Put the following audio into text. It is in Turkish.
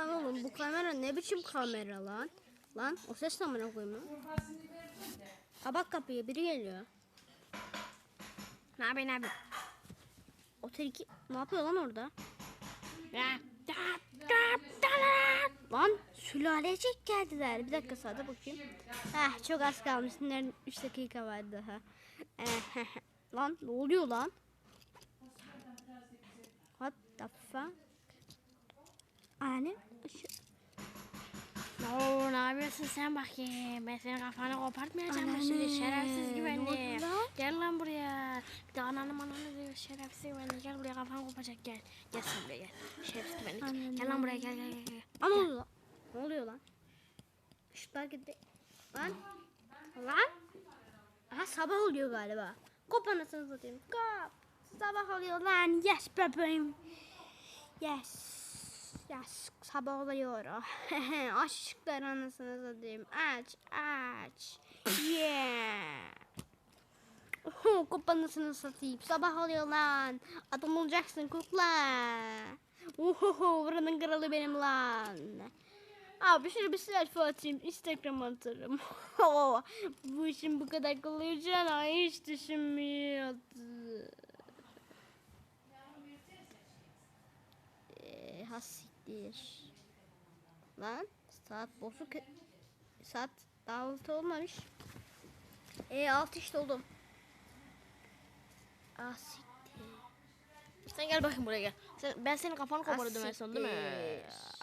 Lan oğlum bu kamera ne biçim kamera lan? Lan o ses ne amına koyayım lan? Kabak kapıya biri geliyor. Ne yapayım ne yapayım? Otel 2 ne yapıyor lan orada? Lan sülalecek geldiler. Bir dakika sağda bakayım. Heh çok az kalmış. 3 dakika var daha. lan ne oluyor lan? What the fuck? Oo, ne yapıyorsun sen bakayım? Ben senin kafanı kopartmayacağım mı şimdi şerefsiz güvenli. Gel lan buraya. Bir de ananı mananı diyor şerefsiz güvenli. Gel buraya kafanı kopacak gel. Gel sen buraya gel. Şerefsiz. Anneanne. Gel lan buraya gel gel gel. gel. Ama oluyor lan? Ne oluyor lan? Işıklar gitti. Lan. Lan. Aha sabah oluyor galiba. Kop anasını satayım. Kop. Sabah oluyor lan. Yes bebeğim. Yes. Yes. Sabah oluyor. aç ışıkları anasını satayım. Aç. Aç. Yeah. Oho, kop anasını satayım. Sabah oluyor lan. Adam olacaksın kukla. Oho, buranın kralı benim lan. Abi şöyle bir selfie atayım. Instagram atarım. bu işin bu kadar kolay olacağını hiç düşünmüyordum. Eee hasiktir. Lan saat bozuk. Saat daha altı olmamış. E altı işte oldu. Ah siktir. Sen gel bakayım buraya gel. Sen, ben senin kafanı kopardım en son değil mi? Asiktir.